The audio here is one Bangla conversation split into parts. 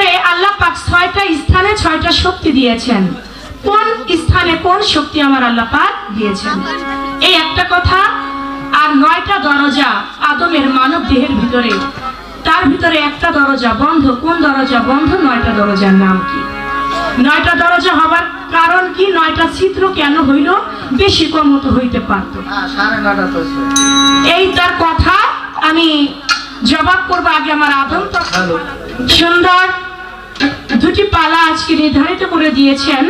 ভিতরে আল্লাহ পাক ছয়টা স্থানে ছয়টা শক্তি দিয়েছেন। কোন স্থানে কোন শক্তি আমার আল্লাহ পাক দিয়েছেন? এই একটা কথা, আর নয়টা দরজা আদমের মানব দেহের ভিতরে। তার ভিতরে একটা দরজা বন্ধ, কোন দরজা বন্ধ, নয়টা দরজার নাম কি? নয়টা দরজা হবার কারণ কি? নয়টা চিত্র কেন হইল? বেশি কম মতো হইতে পারত। এই তার কথা আমি জবাব করব আগে আমার আদম সুন্দর। দুটি পালা আজকে নির্ধারিত করে দিয়েছেন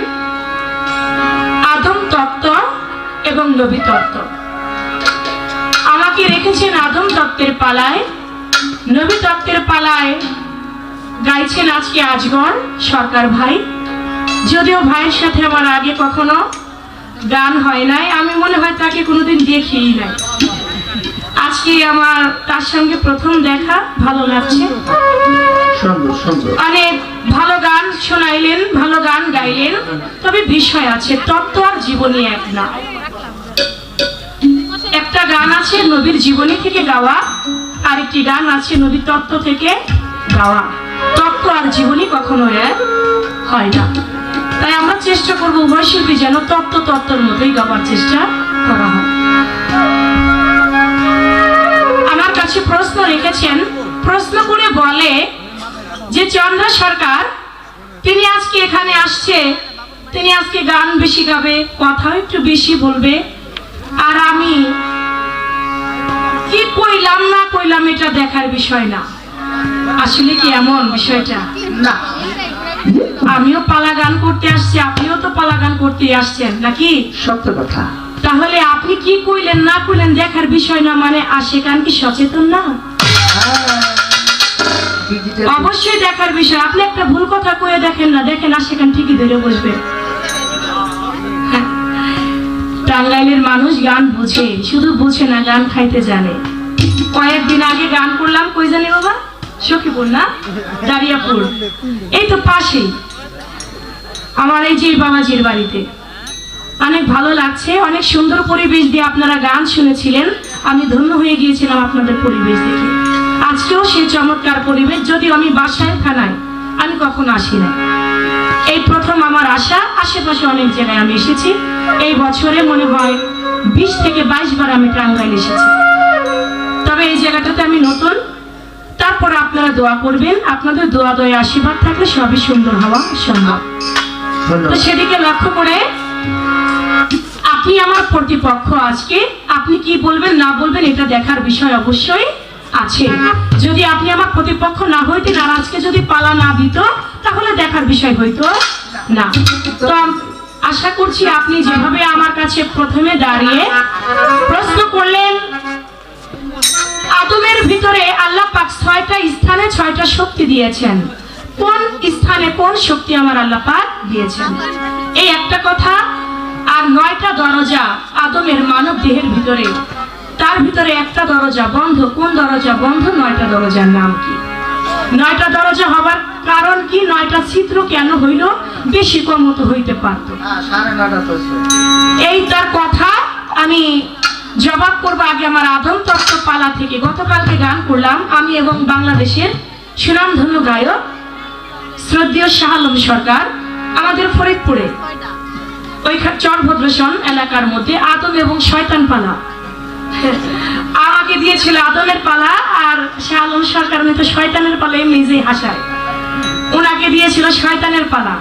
আদম তত্ত্ব এবং নবী তত্ত্ব। আমাকে রেখেছেন আদম তত্ত্বের পালায় নবী তত্ত্বের পালায় গাইছেন আজকে আজগর সরকার ভাই। যদিও ভাইয়ের সাথে আমার আগে কখনো গান হয় নাই আমি মনে হয় তাকে কোনোদিন দেখিই নাই। আজকে আমার তার সঙ্গে প্রথম দেখা ভালো লাগছে। অনেক ভালো গান শোনাইলেন, ভালো গান গাইলেন, তবে বিষয় আছে তত্ত্ব আর জীবনী এক না। একটা গান আছে নবীর জীবনী থেকে গাওয়া আর একটি গান আছে নবীর তত্ত্ব থেকে গাওয়া। তত্ত্ব আর জীবনী কখনো এক হয় না। তাই আমরা চেষ্টা করব উভয় শিল্পী যেন তত্ত্ব তত্ত্বর মতোই গাওয়ার চেষ্টা করা হয়। আমার কাছে প্রশ্ন রেখেছেন, প্রশ্ন করে বলে যে চন্দ্র সরকার তিনি আজকে এখানে আসছে তিনি আজকে গান বেশি গাবে কথাও একটু বেশি বলবে। আর আমি কি কইলাম না কইলাম এটা দেখার বিষয় না। আসলে কি এমন বিষয়টা? না। আমিও পালা গান করতে আসছি আপনিও তো পালা গান করতে আসছেন নাকি? সত্য কথা। তাহলে আপনি কি কইলেন না কইলেন দেখার বিষয় না মানে আসে গান কি সচেতন না? হ্যাঁ। অবশ্যই দেখার বিষয়। আপনি একটা ভুল কথা কয়ে দেখেন না, দেখেন আর সেখান ঠিকই ধরে বসবে। হ্যাঁ। টাঙ্গাইলের মানুষ গান বুঝে, শুধু বুঝে না, গান খাইতে জানে। কয়েকদিন আগে গান করলাম, কই জানি বাবা? সখীপুর না? দারিয়াপুর। এই তো পাশেই। আমার এই যে বাবাজির বাড়িতে। অনেক ভালো লাগছে, অনেক সুন্দর পরিবেশ দিয়ে আপনারা গান শুনেছিলেন। আমি ধন্য হয়ে গিয়েছিলাম আপনাদের পরিবেশ দেখে। আজকেও সেই চমৎকার পরিবেশ যদিও আমি বাসায় থানায় আমি কখনো আসি না এই প্রথম আমার আশা আশেপাশে অনেক জায়গায় আমি এসেছি। এই বছরে মনে হয় বিশ থেকে বাইশ বার আমি টাঙ্গাইল এসেছি। তবে এই জায়গাটাতে আমি নতুন। তারপর আপনারা দোয়া করবেন আপনাদের দোয়া দয়া আশীর্বাদ থাকলে সবই সুন্দর হওয়া সম্ভব। তো সেদিকে লক্ষ্য করে আপনি আমার প্রতিপক্ষ আজকে আপনি কি বলবেন না বলবেন এটা দেখার বিষয় অবশ্যই। আছে। যদি আপনি আমার প্রতিপক্ষ না হইতেন আর আজকে যদি পালা না দিত, তাহলে দেখার বিষয় হইতো না। তো আশা করছি আপনি যেভাবে আমার কাছে প্রথমে দাঁড়িয়ে প্রশ্ন করলেন, আদমের ভিতরে আল্লাহ পাক ছয়টা স্থানে ছয়টা শক্তি দিয়েছেন। কোন স্থানে কোন শক্তি আমার আল্লাহ পাক দিয়েছেন? এই একটা কথা, আর নয়টা দরজা আদমের মানব দেহের ভিতরে। তার ভিতরে একটা দরজা বন্ধ। কোন দরজা বন্ধ? নয়টা দরজার নাম কি? নয়টা দরজা হবার কারণ কি? নয়টা চিত্র কেন হইল? বেশি কম মতো হইতে পারতো। হ্যাঁ। এই তার কথা আমি জবাব করব আগে আমার আদম তত্ত্ব পালা থেকে। গতকালকে গান করলাম। আমি এবং বাংলাদেশের সুনামধন্য গায়ক শ্রদ্ধেয় শাহ আলম সরকার আমাদের ফরিদপুরে। ওইখান চরভদ্রসন এলাকার মধ্যে আদম এবং শয়তান পালা আমাকে দিয়েছিল আদমের পালা আর শাহ আলম সরকার তো শয়তানের পালা এমনিতেই হাসায়। ওনাকে দিয়েছিল শয়তানের পালা।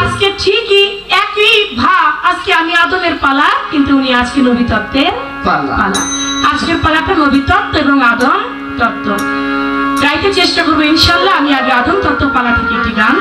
আজকে ঠিকই একই ভাব আজকে আমি আদমের পালা কিন্তু উনি আজকে নবী তত্ত্বের পালা। পালা। আজকের পালাটা নবী তত্ত্ব এবং আদম তত্ত্ব। গাইতে চেষ্টা করব ইনশাল্লাহ আমি আগে আদম তত্ত্ব পালা থেকে একটি গান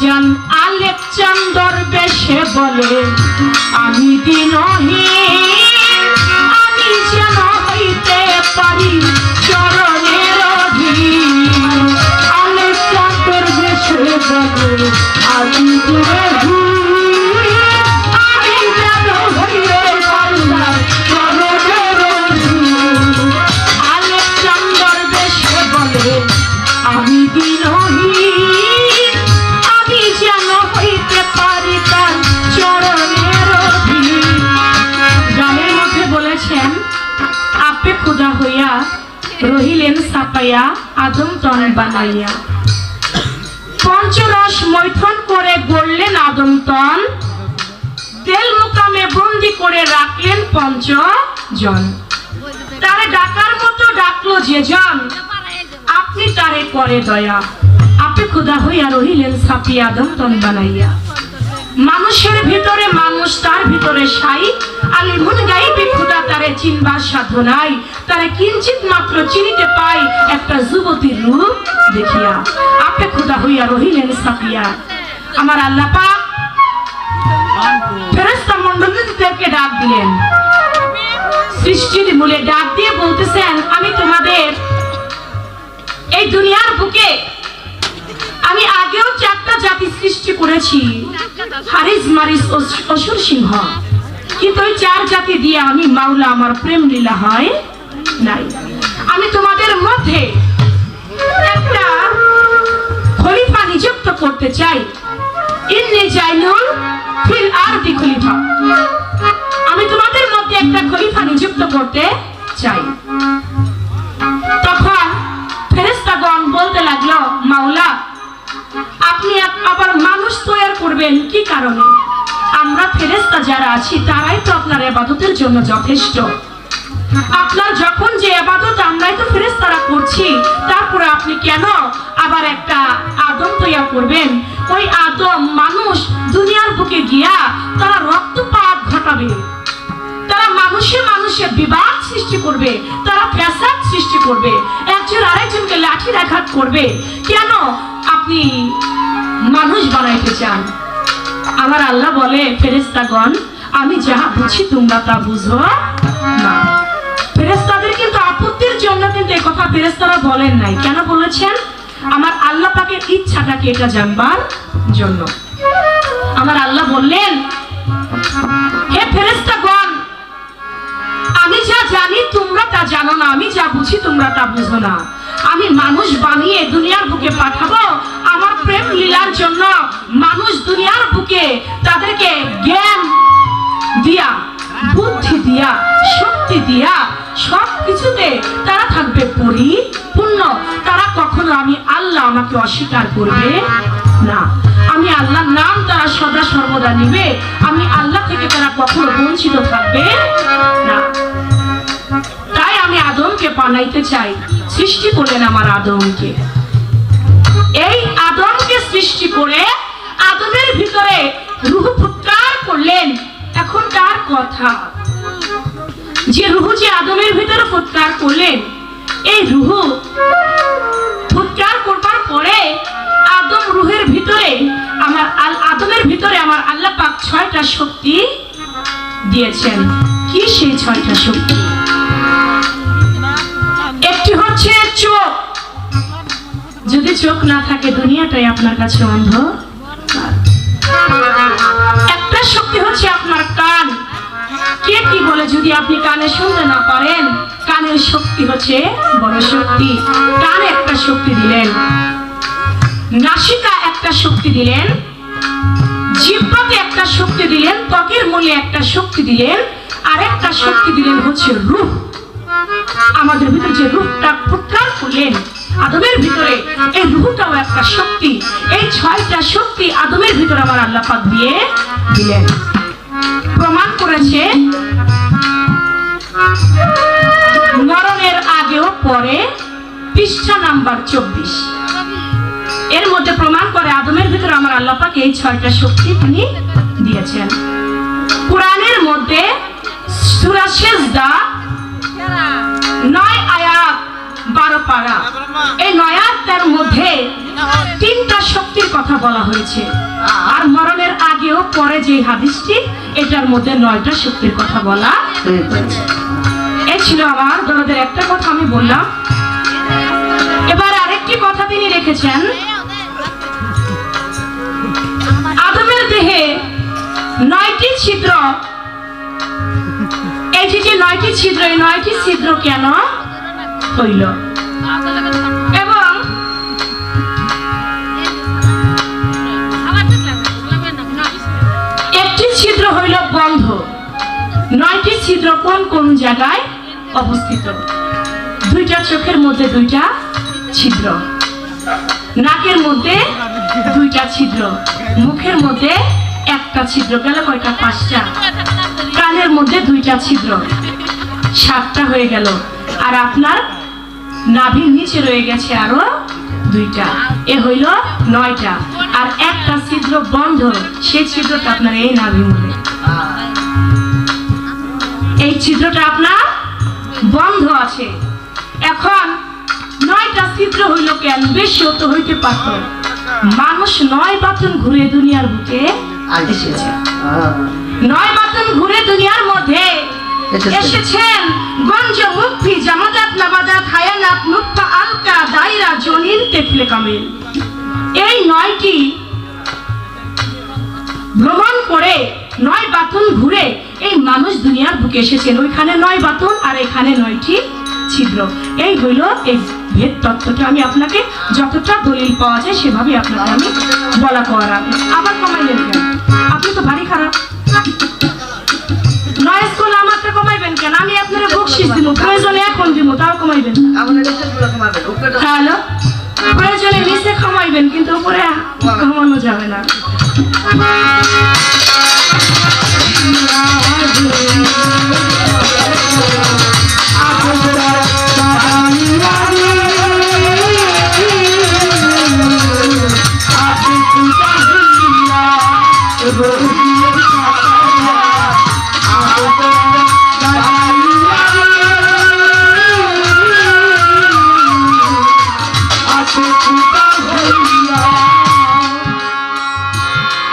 বাজান আলেকচান্দর চন্দর বেশে বলে আমি দিনহীন আমি যেন হইতে পারি চরণের আমি আপে খুদা হইয়া রহিলেন সাপাইয়া আদম তন বানাইয়া। পঞ্চরস মৈথন করে গড়লেন আদম তন। তেল মুকামে বন্দি করে রাখলেন পঞ্চজন। তারে ডাকার মতো ডাকলো যে জন আপনি তারে করে দয়া। আপনি খুদা হইয়া রহিলেন সাপিয়া আদম তন বানাইয়া। মানুষের ভিতরে মানুষ, তার ভিতরে সাই। আলিমুন গাইবি খুদা, তারে চিনবার সাধ্য নাই। তারে কিঞ্চিত মাত্র চিনিতে পাই একটা যুবতীর রূপ দেখিয়া। আপনি খুদা হইয়া রহিলেন সাপিয়া আমার আল্লাহ পাক ফেরেস্তা মন্ডলীদেরকে ডাক দিলেন। সৃষ্টির মূলে ডাক দিয়ে বলতেছেন, আমি তোমাদের এই দুনিয়ার বুকে আমি আগেও চারটা জাতি সৃষ্টি করেছি। হারিস মারিস অসুর সিংহ। কিন্তু ওই চার জাতি দিয়ে আমি মাওলা আমার প্রেম লীলা হয় নাই। আমি তোমাদের মধ্যে একটা খলিফা নিযুক্ত করতে চাই। ইন্নি জাইনুল ফিল খলিফা। আমি তোমাদের মধ্যে একটা খলিফা নিযুক্ত করতে চাই। তখন ফেরেস্তাগণ বলতে লাগল, মাওলা করবেন? কি কারণে? আমরা ফেরেস্তা যারা আছি, তারাই তো আপনার এবাদতের জন্য যথেষ্ট। আপনার যখন যে আবাদত আমরাই তো ফেরেস্তারা করছি, তারপরে আপনি কেন আবার একটা আদম তৈয়া করবেন? ওই আদম মানুষ দুনিয়ার বুকে গিয়া তারা রক্তপাত ঘটাবে। তারা মানুষে মানুষে বিবাদ সৃষ্টি করবে, তারা ফ্যাসাদ সৃষ্টি করবে, একজন আরেকজনকে লাঠি আঘাত করবে। কেন আপনি মানুষ বানাইতে চান? আমার আল্লাহ বলে ফেরেস্তাগণ আমি যাহা বুঝি তোমরা তা বুঝো ফেরেস্তাদের কিন্তু আপত্তির জন্য কিন্তু এই কথা ফেরেস্তারা বলেন নাই। কেন বলেছেন? আমার আল্লাহ পাকের ইচ্ছাটাকে এটা জানবার জন্য? আমার আল্লাহ বললেন, হে ফেরেস্তাগণ আমি যা জানি তোমরা তা জানো না, আমি যা বুঝি তোমরা তা বুঝো না। আমি মানুষ বানিয়ে দুনিয়ার বুকে পাঠাবো। আমার প্রেম লীলার জন্য মানুষ দুনিয়ার বুকে তাদেরকে জ্ঞান দিয়া, বুদ্ধি দিয়া, শক্তি দিয়া সব কিছুতে তারা থাকবে পরিপূর্ণ। তারা কখনো আমি আল্লাহ আমাকে অস্বীকার করবে না। আমি আল্লাহর নাম তারা সদা সর্বদা নিবে। আমি আল্লাহ থেকে তারা কখনো বঞ্চিত থাকবে বানাইতে চাই, সৃষ্টি করলেন আমার আদমকে। এই আদমকে সৃষ্টি করে আদমের ভিতরে রুহ ফুৎকার করলেন। এখন তার কথা, যে রুহু যে আদমের ভিতরে ফুৎকার করলেন, এই রুহু ফুৎকার করবার পরে আদম রুহের ভিতরে, আমার আদমের ভিতরে আমার আল্লাহ পাক ছয়টা শক্তি দিয়েছেন। কি সেই ছয়টা শক্তি? হচ্ছে চোখ। যদি চোখ না থাকে, দুনিয়াটাই আপনার কাছে অন্ধ একটা শক্তি হচ্ছে আপনার কান। কে কি বলে, যদি আপনি কানে শুনতে না পারেন, কানের শক্তি হচ্ছে বড় শক্তি। কানে একটা শক্তি দিলেন, নাসিকা একটা শক্তি দিলেন জিহ্বাতে একটা শক্তি দিলেন, ত্বকের মূলে একটা শক্তি দিলেন আর একটা শক্তি দিলেন হচ্ছে রূপ। আমাদের ভিতরে যে রূপটা ফুৎকার করলেন আদমের ভিতরে, এই রূহটাও একটা শক্তি। এই ছয়টা শক্তি আদমের ভিতরে আমার আল্লাহ দিয়ে দিলেন। প্রমাণ করেছে, মরণের আগেও পরে পৃষ্ঠা নাম্বার চব্বিশ। এর মধ্যে প্রমাণ করে আদমের ভিতরে আমার আল্লাহ পাক এই ছয়টা শক্তি তিনি দিয়েছেন। কোরআনের মধ্যে সূরা সেজদা নয় আয়াত বারো পারা। এই নয় মধ্যে তিনটা শক্তির কথা বলা হয়েছে। আর মরণের আগেও, পরে যে হাদিসটি, এটার মধ্যে নয়টা শক্তির কথা বলা হয়েছে। এই ছিল আমার দলদের একটা কথা, আমি বললাম। এবার আরেকটি কথা তিনি রেখেছেন। আদমের দেহে নয়টি ছিদ্র এই যে নয়টি ছিদ্র এই নয়টি ছিদ্র কেন হইল? এবং একটি ছিদ্র হইল নয়টি ছিদ্র কোন কোন জায়গায় অবস্থিত? দুইটা চোখের মধ্যে দুইটা ছিদ্র। মধ্যে দুইটা ছিদ্র। মুখের মধ্যে একটা ছিদ্র। গেল কয়টা? পাঁচটা। কানের মধ্যে দুইটা ছিদ্র। সাতটা হয়ে গেল। আর আপনার নাভির নিচে রয়ে গেছে আরও দুইটা। এ হইল নয়টা। আর একটা ছিদ্র বন্ধ। সেই ছিদ্রটা আপনার এই নাভির মধ্যে। এই ছিদ্রটা আপনার বন্ধ আছে। এখন নয়টা ছিদ্র হইল কেন? বেশিও তো হইতে পারত। মানুষ নয় বাতন ঘুরে দুনিয়ার বুকে এসেছে। নয় বাতন ঘুরে দুনিয়ার মধ্যে এসেছে। এসেছেন গঞ্জ মুক্তি জামাজাত নাবাজাত হায়ানাত মুক্তা আলকা দাইরা জনিন তেফলে কামিল। এই নয়টি ভ্রমণ করে নয় বাতন ঘুরে এই মানুষ দুনিয়ার বুকে এসেছেন। ওইখানে নয় বাতন আর এখানে নয়টি ছিদ্র। এই হইল এই ভেদ তত্ত্বটা। আমি আপনাকে যতটা দলিল পাওয়া যায় সেভাবে আপনাকে আমি বলা করার আবার কমাইলেন। দিব প্রয়োজনে এখন দিব তাও কমাইবেন। তাহলে প্রয়োজনে নিচে কমাইবেন কিন্তু উপরে কমানো যাবে না।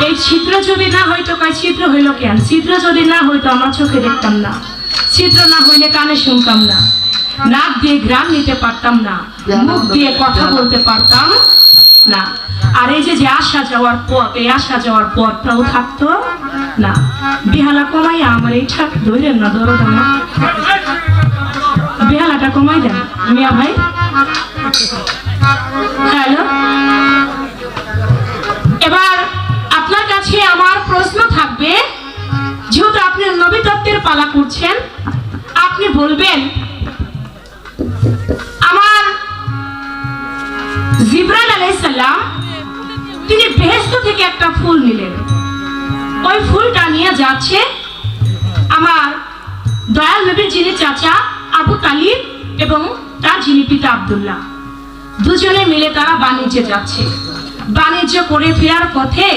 এই ছিদ্র যদি না হইতো কয় ছিদ্র হইল কেন? ছিদ্র যদি না হইতো আমার চোখে দেখতাম না। ছিদ্র না হইলে কানে শুনতাম না। নাক দিয়ে গ্রাম নিতে পারতাম না। মুখ দিয়ে কথা বলতে পারতাম না। আর এই যে যে আসা যাওয়ার পথ, এই আসা যাওয়ার পথটাও থাকতো না। বেহালা কমাই আমার এইটা ধরেন না ধরো না বেহালাটা কমাই দেন, মিয়া ভাই। হ্যালো। এবার আপনার কাছে আমার প্রশ্ন থাকবে, যেহেতু আপনি নবী তত্ত্বের পালা করছেন, আপনি বলবেন, আমার জিব্রাইল আলাইসাল্লাম তিনি বেহেস্ত থেকে একটা ফুল নিলেন। ওই ফুলটা নিয়ে যাচ্ছে আমার দয়াল নবীর যিনি চাচা আবু তালিব এবং তার যিনি পিতা আব্দুল্লাহ। দুজনে মিলে তারা বাণিজ্যে যাচ্ছে। বাণিজ্য করে ফেরার পথে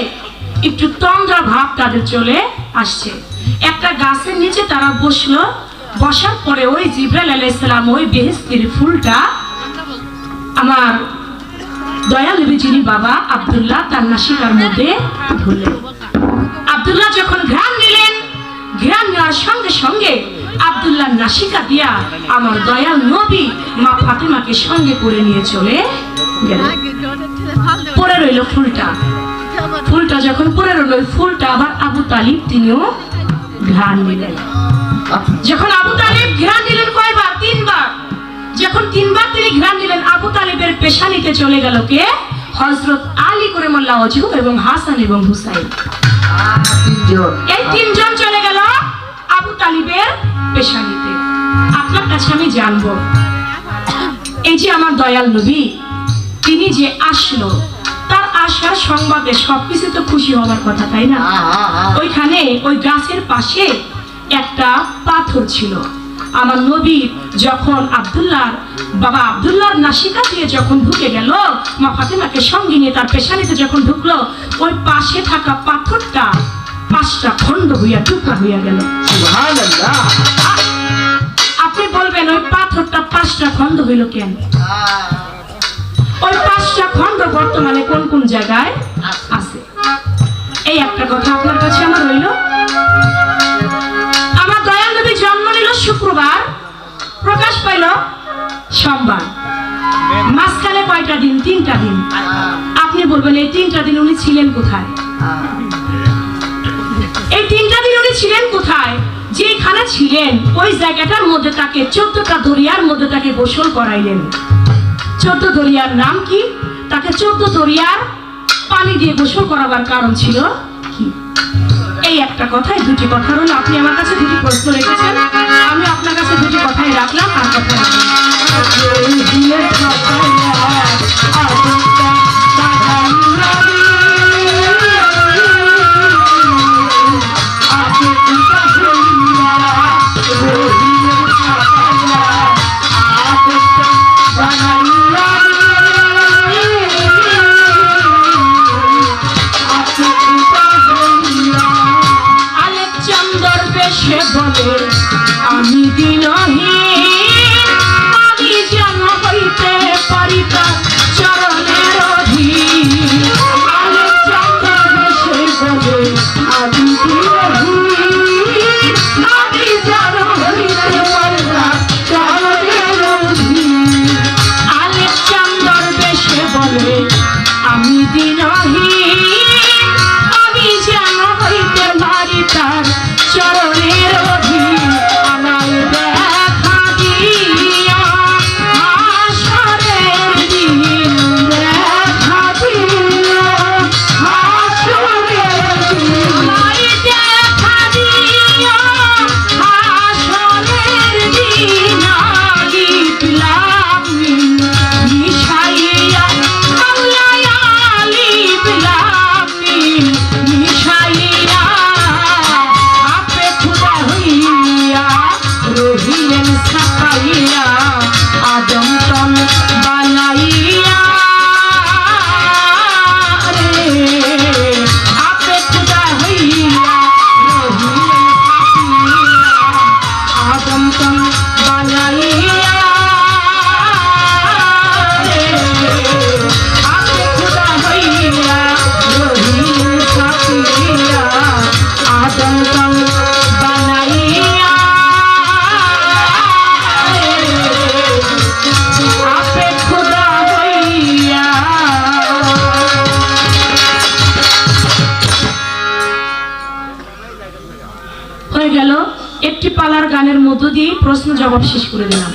একটু তন্দ্রা ভাব তাদের চলে আসছে। একটা গাছের নিচে তারা বসল। বসার পরে ওই জিব্রাইল আলাইসালাম ওই বেহেস্তির ফুলটা আমার দয়াল যিনি বাবা আব্দুল্লাহ তার নাসিকার মধ্যে ধরলেন। আব্দুল্লাহ যখন ঘ্রাণ নিলেন, ঘ্রাণ নেওয়ার সঙ্গে সঙ্গে আব্দুল্লাহ নাসিকা দিয়া আমার দয়াল নবী মা ফাতেমাকে সঙ্গে করে নিয়ে চলে গেলেন পরে রইল ফুলটা। ফুলটা যখন পরে রইল ফুলটা আবার আবু তালিব তিনিও ঘ্রাণ নিলেন। যখন আবু তালিব ঘ্রাণ দিলেন কয়বার? তিনবার। যখন তিনবার তিনি ঘ্রাণ দিলেন আবু তালিবের পেশানিতে চলে গেল কে? হজরত আলী করে মোল্লা অজু এবং হাসান এবং হুসাইন। এই তিনজন চলে গেল আবু তালিবের পেশানিতে। আপনার কাছে আমি জানব এই যে আমার দয়াল নবী তিনি যে আসলো তার আসার সংবাদে সবকিছু তো খুশি হওয়ার কথা তাই না? আহ, আহ, আহ। ওইখানে ওই গাছের পাশে একটা পাথর ছিল। আমার নবী যখন আব্দুল্লাহর বাবা আব্দুল্লাহর নাসিকা দিয়ে যখন ঢুকে গেল মা ফাতেমাকে সঙ্গে নিয়ে তার পেশানিতে যখন ঢুকলো ওই পাশে থাকা পাথরটা পাঁচটা খণ্ড হইয়া টুকরা হইয়া গেল। আপনি বলবেন ওই পাথরটা পাঁচটা খণ্ড হইল কেন? ওই পাঁচটা খণ্ড বর্তমানে কোন কোন জায়গায় আছে? এই একটা কথা আপনার কাছে আমার রইল। আমার দয়াল নবী জন্ম নিল শুক্রবার প্রকাশ পাইল সোমবার। মাঝখানে কয়টা দিন? তিনটা দিন। আপনি বলবেন এই তিনটা দিন উনি ছিলেন কোথায়। এই তিনটা দিন উনি ছিলেন কোথায়? যেখানে ছিলেন, ওই জায়গাটার মধ্যে তাকে চোদ্দটা দরিয়ার মধ্যে তাকে গোসল করাইলেন। চোদ্দ দরিয়ার নাম কি? তাকে চোদ্দ দরিয়ার পানি দিয়ে গোসল করাবার কারণ ছিল কি? এই একটা কথাই, দুটি কথা হলো আপনি আমার কাছে দুটি প্রশ্ন রেখেছেন। আমি আপনার কাছে দুটি কথাই রাখলাম আর কথা রাখলাম জবাব শেষ করে দিলাম।